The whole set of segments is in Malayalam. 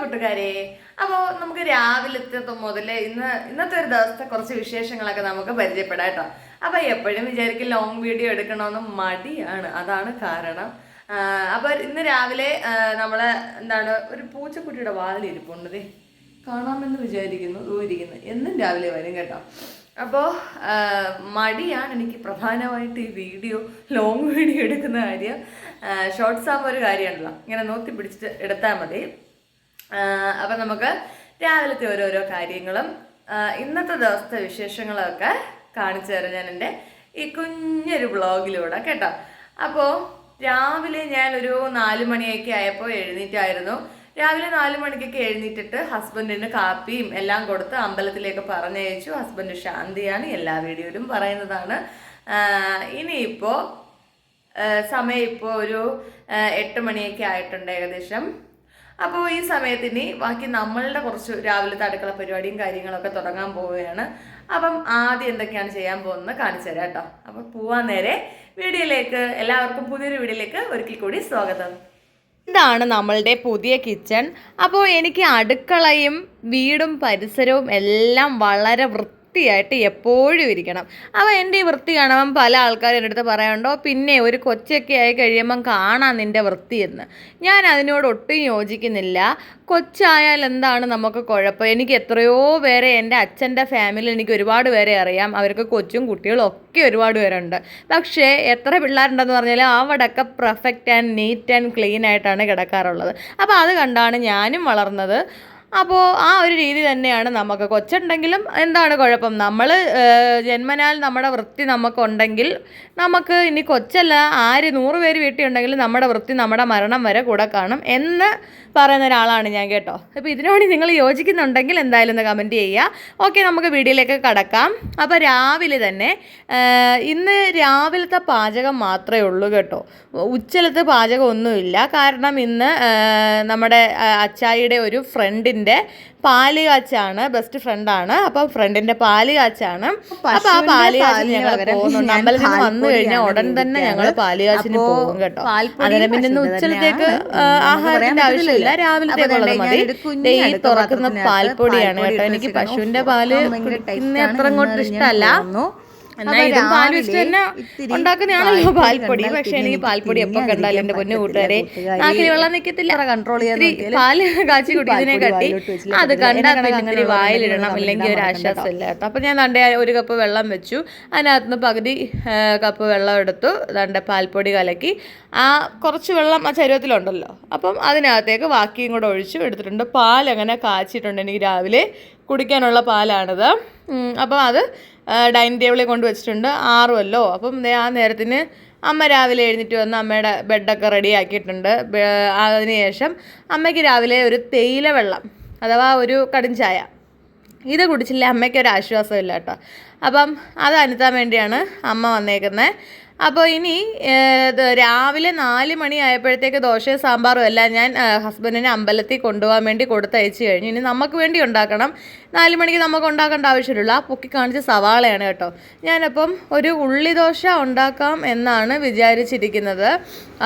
കൂട്ടുകാരെ അപ്പോൾ നമുക്ക് രാവിലത്തെ മുതൽ ഇന്ന് ഇന്നത്തെ ഒരു ദിവസത്തെ കുറച്ച് വിശേഷങ്ങളൊക്കെ നമുക്ക് പരിചയപ്പെടാം കേട്ടോ. അപ്പോൾ എപ്പോഴും വിചാരിക്കും ലോങ് വീഡിയോ എടുക്കണമെന്ന് മടിയാണ്. അതാണ് കാരണം. അപ്പോൾ ഇന്ന് രാവിലെ നമ്മൾ എന്താണ് ഒരു പൂച്ചക്കുട്ടിയുടെ വാലിരിപ്പുണ്ട് ദേ. കാണാമെന്ന് വിചാരിക്കുന്നു ദൂരിക്കുന്നു എന്നും രാവിലെ വരും കേട്ടോ. അപ്പോൾ മടിയാണ് എനിക്ക് പ്രധാനമായിട്ട് ഈ വീഡിയോ ലോങ് വീഡിയോ എടുക്കുന്ന കാര്യം. ഷോർട്സ് ആകുമ്പോൾ ഒരു കാര്യമുണ്ടല്ലോ. ഇങ്ങനെ നോക്കി പിടിച്ചിട്ട് എടുത്താൽ മതി. അപ്പം നമുക്ക് രാവിലത്തെ ഓരോരോ കാര്യങ്ങളും ഇന്നത്തെ ദിവസത്തെ വിശേഷങ്ങളൊക്കെ കാണിച്ചു തരാം ഞാൻ എന്റെ ഈ കുഞ്ഞൊരു ബ്ലോഗിലൂടെ കേട്ടോ. അപ്പോൾ രാവിലെ ഞാനൊരു നാല് മണിയൊക്കെ ആയപ്പോൾ എഴുന്നേറ്റായിരുന്നു. രാവിലെ നാല് മണിക്കൊക്കെ എഴുന്നേറ്റിട്ട് ഹസ്ബൻഡിന് കാപ്പിയും എല്ലാം കൊടുത്ത് അമ്പലത്തിലേക്ക് പറഞ്ഞയച്ചു. ഹസ്ബൻഡ് ശാന്തിയാണ് എല്ലാ വീഡിയോയിലും പറയുന്നതാണ്. ഇനിയിപ്പോൾ സമയം ഇപ്പോൾ ഒരു എട്ട് മണിയൊക്കെ ആയിട്ടുണ്ട് ഏകദേശം. അപ്പോൾ ഈ സമയത്ത് ഇനി ബാക്കി നമ്മളുടെ കുറച്ച് രാവിലത്തെ അടുക്കള പരിപാടിയും കാര്യങ്ങളൊക്കെ തുടങ്ങാൻ പോവുകയാണ്. അപ്പം ആദ്യം എന്തൊക്കെയാണ് ചെയ്യാൻ പോകുന്നത് കാണിച്ചു തരാം കേട്ടോ. അപ്പം പോവാൻ നേരെ വീഡിയോയിലേക്ക്. എല്ലാവർക്കും പുതിയൊരു വീഡിയോയിലേക്ക് ഒരിക്കൽ കൂടി സ്വാഗതം. ഇതാണ് നമ്മളുടെ പുതിയ കിച്ചൺ. അപ്പോൾ എനിക്ക് അടുക്കളയും വീടും പരിസരവും എല്ലാം വളരെ വൃത്തിയായിട്ട് എപ്പോഴും ഇരിക്കണം. അപ്പോൾ എന്റെ ഈ വൃത്തി കാണുമ്പം പല ആൾക്കാരും എന്റെ അടുത്ത് പറയാനുണ്ടോ പിന്നെ ഒരു കൊച്ചൊക്കെ ആയി കഴിയുമ്പം കാണാം നിന്റെ വൃത്തിയെന്ന് ഞാൻ അതിനോട് ഒട്ടും യോജിക്കുന്നില്ല. കൊച്ചായാൽ എന്താണ് നമുക്ക് കുഴപ്പം? എനിക്ക് എത്രയോ പേരെ എന്റെ അച്ഛന്റെ ഫാമിലി എനിക്ക് ഒരുപാട് പേരെ അറിയാം. അവർക്ക് കൊച്ചും കുട്ടികളും ഒക്കെ ഒരുപാട് പേരുണ്ട്. പക്ഷേ എത്ര പിള്ളേരുണ്ടെന്ന് പറഞ്ഞാൽ അവിടെയൊക്കെ perfect and neat and clean ആയിട്ടാണ് കിടക്കാറുള്ളത്. അപ്പോൾ അത് കണ്ടാണ് ഞാനും വളർന്നത്. അപ്പോൾ ആ ഒരു രീതി തന്നെയാണ് നമുക്ക്. കൊച്ചുണ്ടെങ്കിലും എന്താണ് കുഴപ്പം? നമ്മൾ ജന്മനാൽ നമ്മുടെ വൃത്തി നമുക്കുണ്ടെങ്കിൽ നമുക്ക് ഇനി കൊച്ചല്ല ആര് നൂറ് പേര് വീട്ടിൽ ഉണ്ടെങ്കിലും നമ്മുടെ വൃത്തി നമ്മുടെ മരണം വരെ കൂടെ കാണും എന്ന് പറയുന്ന ഒരാളാണ് ഞാൻ കേട്ടോ. അപ്പോൾ ഇതിനോട് നിങ്ങൾ യോജിക്കുന്നുണ്ടെങ്കിൽ എന്തായാലും ഒന്ന് കമന്റ് ചെയ്യുക. ഓക്കെ നമുക്ക് വീഡിയോയിലേക്ക് കടക്കാം. അപ്പോൾ രാവിലെ തന്നെ ഇന്ന് രാവിലത്തെ പാചകം മാത്രമേ ഉള്ളൂ കേട്ടോ. ഉച്ചലത്തെ പാചകം ഒന്നുമില്ല കാരണം ഇന്ന് നമ്മുടെ അച്ചായിയുടെ ഒരു ഫ്രണ്ടിന്റെ പാൽ കാച്ചാണ് ബെസ്റ്റ് ഫ്രണ്ടാണ് അപ്പം ഫ്രണ്ടിന്റെ പാൽ കാച്ചാണ്. അപ്പൊ ആ പാൽ കാച്ചിന് ഞങ്ങൾ പോകുന്നുണ്ട്. അമ്പലത്തിൽ നിന്ന് വന്നു കഴിഞ്ഞാൽ ഉടൻ തന്നെ ഞങ്ങൾ പാൽ കാച്ചിന് പോകും കേട്ടോ. അങ്ങനെ പിന്നെ ഇന്ന് ആ, ആഹാരത്തിന്റെ ആവശ്യമില്ല. രാവിലത്തേക്കുള്ളത് മതി. ഈ തുറക്കുന്ന പാൽപ്പൊടിയാണ് കേട്ടോ. എനിക്ക് പശുവിന്റെ പാൽ ഇന്ന് അത്ര അങ്ങോട്ട് ഇഷ്ടമല്ല. എന്നാൽ ഇതും പാൽ വെച്ച് തന്നെ ഉണ്ടാക്കുന്നതാണല്ലോ പാൽപ്പൊടി പക്ഷെ എനിക്ക് പാൽപ്പൊടി എപ്പോൾ കണ്ടാലും എന്റെ പൊന്നു കൂട്ടുകാരെ. നാക്കിൽ വെള്ളം നിൽക്കത്തില്ല കൺട്രോൾ ചെയ്യാൻ പാൽ കാച്ചി കുട്ടിയതിനെ കട്ടി അത് കണ്ടാൽ ഇത്തിരി വായിലിടണം അല്ലെങ്കിൽ ഒരു ആശ്വാസം ഇല്ല കേട്ടോ. അപ്പം ഞാൻ തണ്ടേ ഒരു കപ്പ് വെള്ളം വെച്ചു. അതിനകത്തുനിന്ന് പകുതി കപ്പ് വെള്ളം എടുത്തു. തണ്ട പാൽപ്പൊടി കലക്കി. ആ കുറച്ച് വെള്ളം ആ ചരുവത്തിലുണ്ടല്ലോ അപ്പം അതിനകത്തേക്ക് ബാക്കിയും കൂടെ ഒഴിച്ചു എടുത്തിട്ടുണ്ട്. പാൽ അങ്ങനെ കാച്ചിട്ടുണ്ട് എനിക്ക് രാവിലെ കുടിക്കാനുള്ള പാലാണിത്. അപ്പം അത് ഡൈനിങ് ടേബിളിൽ കൊണ്ട് വെച്ചിട്ടുണ്ട്. ആറുമല്ലോ അപ്പം ദേ ആ നേരത്തിന് അമ്മ രാവിലെ എഴുന്നേറ്റ് വന്ന് അമ്മയുടെ ബെഡൊക്കെ റെഡി ആക്കിയിട്ടുണ്ട് ബെ- അതിനുശേഷം അമ്മയ്ക്ക് രാവിലെ ഒരു തേയില വെള്ളം അഥവാ ഒരു കടും ചായ. ഇത് കുടിച്ചില്ല അമ്മയ്ക്ക് ഒരു ആശ്വാസമില്ല കേട്ടോ. അപ്പം അത് അനുത്താൻ വേണ്ടിയാണ് അമ്മ വന്നേക്കുന്നത്. അപ്പോൾ ഇനി രാവിലെ നാല് മണി ആയപ്പോഴത്തേക്ക് ദോശയും സാമ്പാറും എല്ലാം ഞാൻ ഹസ്ബൻഡിനെ അമ്പലത്തിൽ കൊണ്ടുപോകാൻ വേണ്ടി കൊടുത്തയച്ച് കഴിഞ്ഞു. ഇനി നമുക്ക് വേണ്ടി ഉണ്ടാക്കണം. നാല് മണിക്ക് നമുക്ക് ഉണ്ടാക്കേണ്ട ആവശ്യമില്ല. പൊക്കി കാണിച്ച സവാളയാണ് കേട്ടോ. ഞാനപ്പം ഒരു ഉള്ളി ദോശ ഉണ്ടാക്കാം എന്നാണ് വിചാരിച്ചിരിക്കുന്നത്.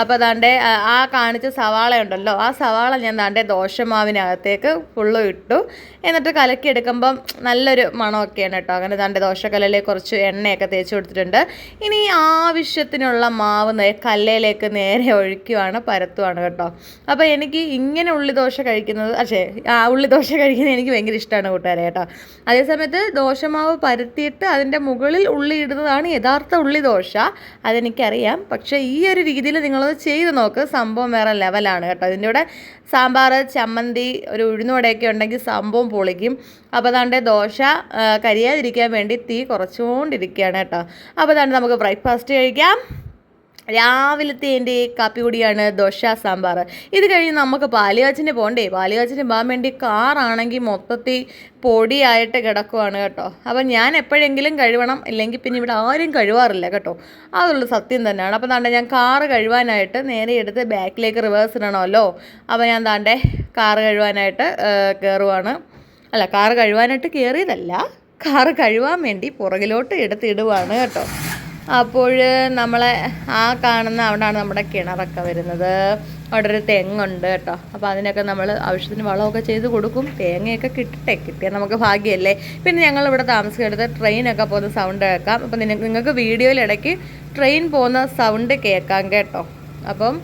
അപ്പോൾ താണ്ടെ ആ, കാണിച്ച സവാള ഉണ്ടല്ലോ ആ സവാള ഞാൻ താണ്ടെ ദോശമാവിനകത്തേക്ക് ഫുള്ളും ഇട്ടു. എന്നിട്ട് കലക്കിയെടുക്കുമ്പം നല്ലൊരു മണമൊക്കെയാണ് കേട്ടോ. അങ്ങനെ താണ്ടെ ദോശക്കല്ലിൽ കുറച്ച് എണ്ണയൊക്കെ തേച്ച് കൊടുത്തിട്ടുണ്ട്. ഇനി ആവശ്യത്തിനുള്ള മാവ് കല്ലയിലേക്ക് നേരെ ഒഴിക്കുവാണ് പരത്തുവാണ് കേട്ടോ. അപ്പോൾ എനിക്ക് ഇങ്ങനെ ഉള്ളിദോശ കഴിക്കുന്നത് പക്ഷേ ആ ഉള്ളിദോശ കഴിക്കുന്നത് എനിക്ക് ഭയങ്കര ഇഷ്ടമാണ് കൂട്ടുകാരെ കേട്ടോ. അതേസമയത്ത് ദോശമാവ് പരത്തിയിട്ട് അതിന്റെ മുകളിൽ ഉള്ളി ഇടുന്നതാണ് യഥാർത്ഥ ഉള്ളിദോശ. അതെനിക്കറിയാം. പക്ഷേ ഈ ഒരു രീതിയിൽ നിങ്ങളത് ചെയ്ത് നോക്ക്. സംഭവം വേറെ ലെവലാണ് കേട്ടോ. ഇതിന്റെ കൂടെ സാമ്പാർ ചമ്മന്തി ഒരു ഉഴുന്നുവടയൊക്കെ ഉണ്ടെങ്കിൽ സംഭവം പൊളിക്കും. അപ്പോൾ അതാണ്ട് ദോശ കരിയാതിരിക്കാൻ വേണ്ടി തീ കുറച്ചുകൊണ്ടിരിക്കുകയാണ് കേട്ടോ. അപ്പോൾ അതാണ്ട് നമുക്ക് ബ്രേക്ക്ഫാസ്റ്റ് കഴിക്കാം രാവിലത്തെ എന്റെ കാപ്പി കൂടിയാണ് ദോശ സാമ്പാർ. ഇത് കഴിഞ്ഞ് നമുക്ക് പാലുകാച്ചിന് പോകണ്ടേ പാലിയാച്ചിന് പോകാൻ വേണ്ടി കാറാണെങ്കിൽ മൊത്തത്തിൽ പൊടിയായിട്ട് കിടക്കുവാണ് കേട്ടോ. അപ്പം ഞാൻ എപ്പോഴെങ്കിലും കഴുകണം ഇല്ലെങ്കിൽ പിന്നെ ഇവിടെ ആരും കഴുകാറില്ല കേട്ടോ. അതുള്ള സത്യം തന്നെയാണ്. അപ്പം താണ്ടെ ഞാൻ കാറ് കഴുകാനായിട്ട് നേരെ എടുത്ത് ബാക്കിലേക്ക് റിവേഴ്സ് ഇടണമല്ലോ. അപ്പം ഞാൻ താണ്ടെ കാറ് കഴുകാനായിട്ട് കയറുവാണ് അല്ല കാറ് കഴുകാനായിട്ട് കയറിയതല്ല കാറ് കഴുകാൻ വേണ്ടി പുറകിലോട്ട് എടുത്തിടുവാണ് കേട്ടോ. അപ്പോൾ നമ്മളെ ആ കാണുന്ന അവിടെയാണ് നമ്മുടെ കിണറൊക്കെ വരുന്നത്. അവിടെ ഒരു തെങ്ങുണ്ട് കേട്ടോ. അപ്പോൾ അതിനൊക്കെ നമ്മൾ ആവശ്യത്തിന് വളമൊക്കെ ചെയ്ത് കൊടുക്കും. തേങ്ങയൊക്കെ കിട്ടട്ടെ. കിട്ടിയാൽ നമുക്ക് ഭാഗ്യമല്ലേ പിന്നെ ഞങ്ങൾ ഇവിടെ താമസിക്കുന്നത് ട്രെയിനൊക്കെ പോകുന്ന സൗണ്ട് കേൾക്കാം. അപ്പം നിങ്ങൾക്ക് വീഡിയോയിലിടയ്ക്ക് ട്രെയിൻ പോകുന്ന സൗണ്ട് കേൾക്കാം കേട്ടോ. അപ്പം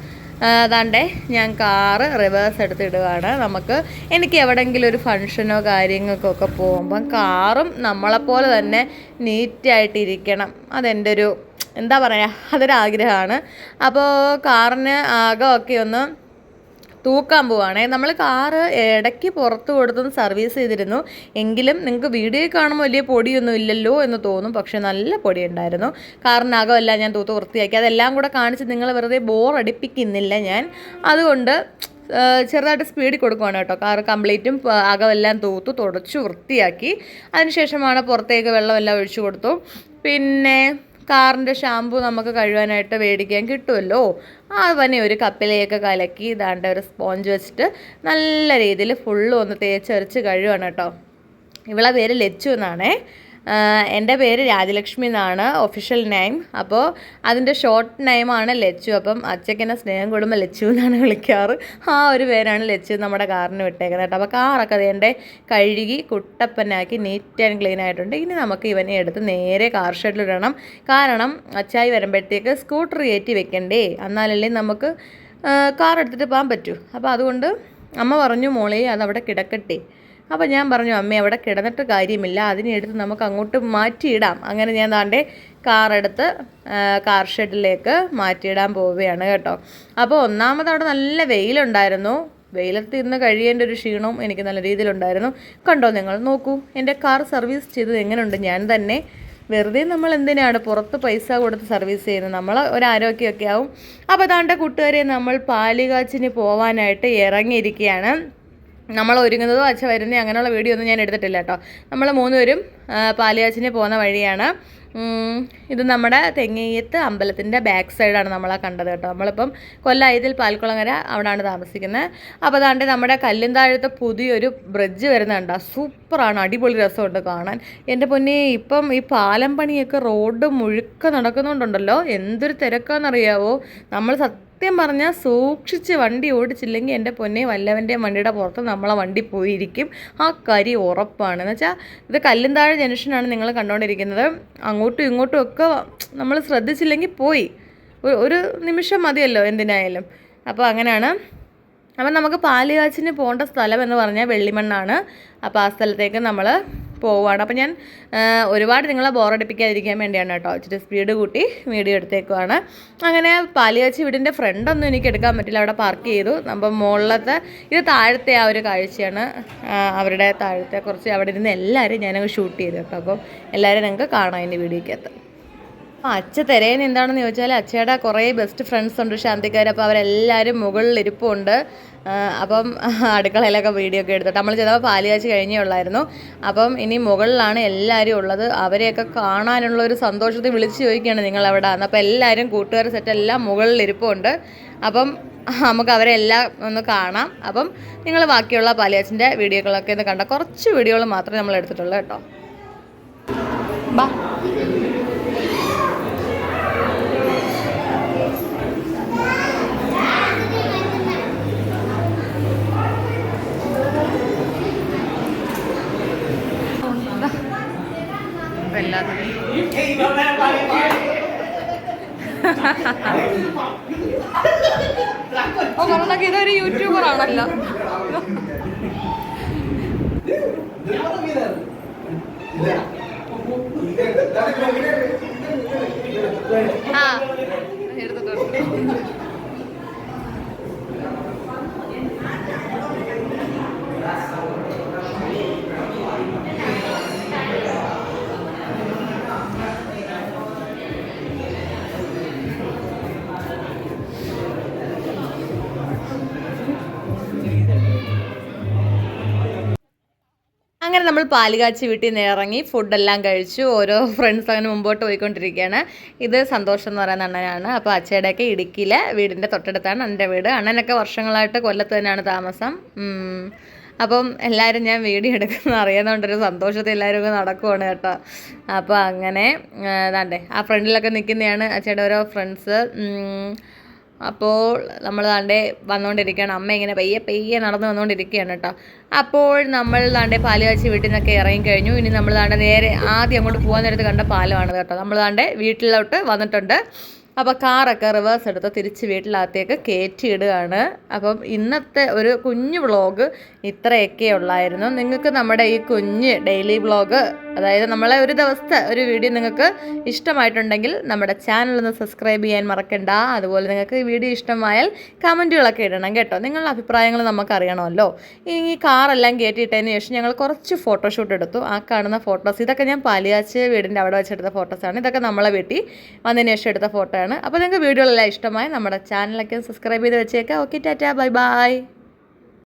അതാണ്ടേ ഞാൻ കാറ് റിവേഴ്സ് എടുത്തിടുകയാണ് നമുക്ക് എനിക്ക് എവിടെയെങ്കിലും ഒരു ഫങ്ഷനോ കാര്യങ്ങൾക്കൊക്കെ പോകുമ്പം കാറും നമ്മളെപ്പോലെ തന്നെ നീറ്റായിട്ടിരിക്കണം അതെന്റെ ഒരു എന്താ പറയുക അതൊരാഗ്രഹമാണ്. അപ്പോൾ കാറിന് ആകെ ഒക്കെ ഒന്ന് തൂക്കാൻ പോവാണേ. നമ്മൾ കാറ് ഇടയ്ക്ക് പുറത്ത് കൊടുത്തൊന്ന് സർവീസ് ചെയ്തിരുന്നു. എങ്കിലും നിങ്ങൾക്ക് വീഡിയോ കാണുമ്പോൾ വലിയ പൊടിയൊന്നും ഇല്ലല്ലോ എന്ന് തോന്നും. പക്ഷെ നല്ല പൊടി ഉണ്ടായിരുന്നു കാറിനകമെല്ലാം ഞാൻ തൂത്ത് വൃത്തിയാക്കി. അതെല്ലാം കൂടെ കാണിച്ച് നിങ്ങൾ വെറുതെ ബോറടിപ്പിക്കുന്നില്ല ഞാൻ. അതുകൊണ്ട് ചെറുതായിട്ട് സ്പീഡിൽ കൊടുക്കുവാണ് കേട്ടോ. കാർ കംപ്ലീറ്റും അകമെല്ലാം തൂത്ത് തുടച്ചു വൃത്തിയാക്കി. അതിനുശേഷമാണ് പുറത്തേക്ക് വെള്ളമെല്ലാം ഒഴിച്ചു കൊടുത്തു. പിന്നെ കാറിന്റെ ഷാമ്പു നമുക്ക് കഴുകാനായിട്ട് മേടിക്കാൻ കിട്ടുമല്ലോ. തന്നെ ഒരു കപ്പിലേക്ക് കലക്കി ഇതാണ്ട് ഒരു സ്പോഞ്ച് വെച്ചിട്ട് നല്ല രീതിയിൽ ഫുള്ളും ഒന്ന് തേച്ചരച്ച് കഴുകണം കേട്ടോ. ഇവളെ പേര് ലച്ചു എന്നാണേ. എന്റെ പേര് രാജലക്ഷ്മി എന്നാണ് ഒഫീഷ്യൽ നെയിം അപ്പോൾ അതിന്റെ ഷോർട്ട് നെയിമാണ് ലച്ചു. അപ്പം അച്ഛക്കെന്നെ സ്നേഹം കൂടുമ്പോൾ ലച്ചു എന്നാണ് വിളിക്കാറ്. ആ ഒരു പേരാണ് ലച്ചു നമ്മുടെ കാറിന് വിട്ടേക്കുന്നത് കേട്ടോ. അപ്പോൾ കാറൊക്കെ അതേണ്ട കഴുകി കുട്ടപ്പനാക്കി നീറ്റ് ആൻഡ് ക്ലീൻ ആയിട്ടുണ്ട്. ഇനി നമുക്ക് ഇവനെ എടുത്ത് നേരെ കാർ ഷെഡിൽ ഇടണം. കാരണം അച്ചായി വരുമ്പോഴത്തേക്ക് സ്കൂട്ടർ കയറ്റി വെക്കണ്ടേ. എന്നാലല്ലേ നമുക്ക് കാർ എടുത്തിട്ട് പോകാൻ പറ്റൂ. അപ്പോൾ അതുകൊണ്ട് അമ്മ പറഞ്ഞു മോളെ അതവിടെ കിടക്കട്ടെ. അപ്പോൾ ഞാൻ പറഞ്ഞു അമ്മേ അവിടെ കിടന്നിട്ട് കാര്യമില്ല. അതിനെടുത്ത് നമുക്ക് അങ്ങോട്ട് മാറ്റിയിടാം. അങ്ങനെ ഞാൻ താണ്ടെ കാറെടുത്ത് കാർ ഷെഡിലേക്ക് മാറ്റിയിടാൻ പോവുകയാണ് കേട്ടോ. അപ്പോൾ ഒന്നാമത് അവിടെ നല്ല വെയിലുണ്ടായിരുന്നു. വെയിലത്ത് ഇന്ന് കഴിയേണ്ട ഒരു ക്ഷീണവും എനിക്ക് നല്ല രീതിയിലുണ്ടായിരുന്നു. കണ്ടോ നിങ്ങൾ നോക്കൂ എന്റെ കാർ സർവീസ് ചെയ്തത് എങ്ങനെയുണ്ട് ഞാൻ തന്നെ വെറുതെ നമ്മൾ എന്തിനാണ് പുറത്ത് പൈസ കൊടുത്ത് സർവീസ് ചെയ്യുന്നത്? നമ്മൾ ഒരു ആരോഗ്യമൊക്കെ ആവും. അപ്പോൾ താണ്ട കൂട്ടുകാരെ നമ്മൾ പാലുകാച്ചിന് പോവാനായിട്ട് ഇറങ്ങിയിരിക്കുകയാണ്. നമ്മൾ ഒരുങ്ങുന്നതോ അച്ഛ വരുന്നതോ അങ്ങനെയുള്ള വീഡിയോ ഒന്നും ഞാൻ എടുത്തിട്ടില്ല കേട്ടോ. നമ്മൾ മൂന്നുപേരും ആ, പാലുകാച്ചിന് പോകുന്ന വഴിയാണ്. ഇത് നമ്മുടെ തെങ്ങയ്യത്ത് അമ്പലത്തിന്റെ ബാക്ക് സൈഡാണ് നമ്മളാ കണ്ടത് കേട്ടോ. നമ്മളിപ്പം കൊല്ലായതിൽ പാൽക്കുളങ്ങര അവിടെയാണ് താമസിക്കുന്നത് അപ്പോൾ അതാണ്ട് നമ്മുടെ കല്ലുംതാഴത്തെ പുതിയൊരു ബ്രിഡ്ജ് വരുന്നുണ്ട് സൂപ്പറാണ് അടിപൊളി രസമുണ്ട് കാണാൻ. എന്റെ പൊന്നെ ഇപ്പം ഈ പാലം പണിയൊക്കെ റോഡ് മുഴുക്ക നടക്കുന്നുണ്ടല്ലോ എന്തൊരു തിരക്കാണെന്നറിയാവോ നമ്മൾ പറഞ്ഞാൽ സൂക്ഷിച്ച് വണ്ടി ഓടിച്ചില്ലെങ്കിൽ എന്റെ പൊന്നെ വല്ലവന്റെയും വണ്ടിയുടെ പുറത്ത് നമ്മളെ വണ്ടി പോയിരിക്കും. ആ കരി ഉറപ്പാണ്. എന്ന് വെച്ചാൽ ഇത് കല്ലുംതാഴ് ജംഗ്ഷനാണ് നിങ്ങൾ കണ്ടുകൊണ്ടിരിക്കുന്നത് അങ്ങോട്ടും ഇങ്ങോട്ടും ഒക്കെ നമ്മൾ ശ്രദ്ധിച്ചില്ലെങ്കിൽ പോയി. ഒരു നിമിഷം മതിയല്ലോ എന്തിനായാലും. അപ്പോൾ അങ്ങനെയാണ്. അപ്പം നമുക്ക് പാലുകാച്ചിന് പോകേണ്ട സ്ഥലം എന്ന് പറഞ്ഞാൽ വെള്ളിമണ്ണാണ്. അപ്പോൾ ആ സ്ഥലത്തേക്ക് നമ്മൾ പോവുകയാണ് അപ്പോൾ ഞാൻ ഒരുപാട് നിങ്ങളെ ബോറടിപ്പിക്കാതിരിക്കാൻ വേണ്ടിയാണ് കേട്ടോ. ഇച്ചിരി സ്പീഡ് കൂട്ടി വീഡിയോ എടുത്തേക്കുവാണ്. അങ്ങനെ പാലിയാച്ചി വീടിന്റെ ഫ്രണ്ടൊന്നും എനിക്ക് എടുക്കാൻ പറ്റില്ല. അവിടെ പാർക്ക് ചെയ്തു. അപ്പം മുകളിലത്തെ ഇത് താഴത്തെ ആ ഒരു കാഴ്ചയാണ്. അവരുടെ താഴത്തെ കുറച്ച് അവിടെ ഇരുന്ന് എല്ലാവരും ഞാനങ്ങ് ഷൂട്ട് ചെയ്തു കേട്ടോ. അപ്പം എല്ലാവരും ഞങ്ങൾക്ക് കാണാം എന്റെ വീഡിയോക്കകത്ത്. അപ്പോൾ അച്ഛ തിരയൻ എന്താണെന്ന് ചോദിച്ചാൽ അച്ഛയുടെ കുറേ ബെസ്റ്റ് ഫ്രണ്ട്സ് ഉണ്ട്. ശാന്തിക്കാർ അപ്പോൾ അവരെല്ലാവരും മുകളിൽ ഇരിപ്പുണ്ട് അപ്പം അടുക്കളയിലൊക്കെ വീഡിയോ ഒക്കെ എടുത്തിട്ട് നമ്മൾ ചെയ്തപ്പോൾ പാൽ കാച്ചി കഴിഞ്ഞേ ഉള്ളായിരുന്നു. അപ്പം ഇനി മുകളിലാണ് എല്ലാവരും ഉള്ളത്. അവരെയൊക്കെ കാണാനുള്ള ഒരു സന്തോഷത്തിൽ വിളിച്ചു ചോദിക്കുകയാണ് നിങ്ങൾ അവിടെ അപ്പോൾ എല്ലാവരും കൂട്ടുകാർ സെറ്റ് എല്ലാം മുകളിൽ ഇരിപ്പുണ്ട്. അപ്പം നമുക്ക് അവരെല്ലാം ഒന്ന് കാണാം. അപ്പം നിങ്ങൾ ബാക്കിയുള്ള പാലിയാച്ചിന്റെ വീഡിയോകളൊക്കെ ഒന്ന് കണ്ട കുറച്ച് വീഡിയോകൾ മാത്രമേ നമ്മൾ എടുത്തിട്ടുള്ളൂ കേട്ടോ. ബാ. ഓ പറഞ്ഞൊക്കെ ഇതൊരു യൂട്യൂബർ ആണല്ലോ. ആ എടുത്തിട്ടുണ്ട്. അങ്ങനെ നമ്മൾ പാലുകാച്ചി വീട്ടിൽ നിന്ന് ഇറങ്ങി ഫുഡെല്ലാം കഴിച്ചു. ഓരോ ഫ്രണ്ട്സ് അങ്ങനെ മുമ്പോട്ട് പോയിക്കൊണ്ടിരിക്കുകയാണ്. ഇത് സന്തോഷം എന്ന് പറയുന്ന അണ്ണനാണ്. അപ്പോൾ അച്ഛയുടെയൊക്കെ ഇടുക്കിയിലെ വീടിന്റെ തൊട്ടടുത്താണ് എന്റെ വീട്. അണ്ണനൊക്കെ വർഷങ്ങളായിട്ട് കൊല്ലത്ത് തന്നെയാണ് താമസം. അപ്പം എല്ലാവരും ഞാൻ വീഡിയോ എടുക്കുന്നത് അറിയാവുന്നതുകൊണ്ടൊരു സന്തോഷത്തിൽ എല്ലാവരും നടക്കുവാണ് കേട്ടോ. അപ്പോൾ അങ്ങനെ അതാണ്ടേ ആ ഫ്രണ്ടിലൊക്കെ നിൽക്കുന്നതാണ് അച്ഛയുടെ ഓരോ ഫ്രണ്ട്സ് അപ്പോൾ നമ്മൾ താണ്ടെ വന്നുകൊണ്ടിരിക്കുകയാണ് അമ്മ ഇങ്ങനെ പയ്യെ പയ്യെ നടന്ന് വന്നുകൊണ്ടിരിക്കുകയാണ് കേട്ടോ. അപ്പോൾ നമ്മൾ താണ്ടെ പാലുകാച്ചി വീട്ടിൽ നിന്നൊക്കെ ഇറങ്ങി കഴിഞ്ഞു. ഇനി നമ്മൾ താണ്ടെ നേരെ ആദ്യം അങ്ങോട്ട് പോകാൻ നേരത്ത് കണ്ട പാലമാണ് കേട്ടോ. നമ്മൾ താണ്ടെ വീട്ടിലോട്ട് വന്നിട്ടുണ്ട്. അപ്പോൾ കാറൊക്കെ റിവേഴ്സ് എടുത്ത് തിരിച്ച് വീട്ടിലകത്തേക്ക് കയറ്റി ഇടുകയാണ് അപ്പം ഇന്നത്തെ ഒരു കുഞ്ഞു വ്ളോഗ് ഇത്രയൊക്കെ ഉള്ളായിരുന്നു. നിങ്ങൾക്ക് നമ്മുടെ ഈ കുഞ്ഞ് ഡെയിലി വ്ളോഗ് അതായത് നമ്മളെ ഒരു ദിവസത്തെ ഒരു വീഡിയോ നിങ്ങൾക്ക് ഇഷ്ടമായിട്ടുണ്ടെങ്കിൽ നമ്മുടെ ചാനൽ ഒന്ന് സബ്സ്ക്രൈബ് ചെയ്യാൻ മറക്കണ്ട. അതുപോലെ നിങ്ങൾക്ക് ഈ വീഡിയോ ഇഷ്ടമായാൽ കമന്റുകളൊക്കെ ഇടണം കേട്ടോ. നിങ്ങളുടെ അഭിപ്രായങ്ങൾ നമുക്ക് അറിയണമല്ലോ ഈ കാറെല്ലാം കയറ്റിയിട്ടതിന് ശേഷം ഞങ്ങൾ കുറച്ച് ഫോട്ടോഷൂട്ട് എടുത്തു. ആ കാണുന്ന ഫോട്ടോസ് ഇതൊക്കെ ഞാൻ പാലിയാച്ച് വീടിന്റെ അവിടെ വെച്ചെടുത്ത ഫോട്ടോസാണ് ഇതൊക്കെ നമ്മളെ വീട്ടിൽ വന്നതിന് ശേഷം എടുത്ത ഫോട്ടോ ആണ്. അപ്പോൾ നിങ്ങൾക്ക് വീഡിയോകളെല്ലാം ഇഷ്ടമായി നമ്മുടെ ചാനലൊക്കെ സബ്സ്ക്രൈബ് ചെയ്ത് വെച്ചേക്കാം. ഓക്കെ ടാറ്റാ. Bye bye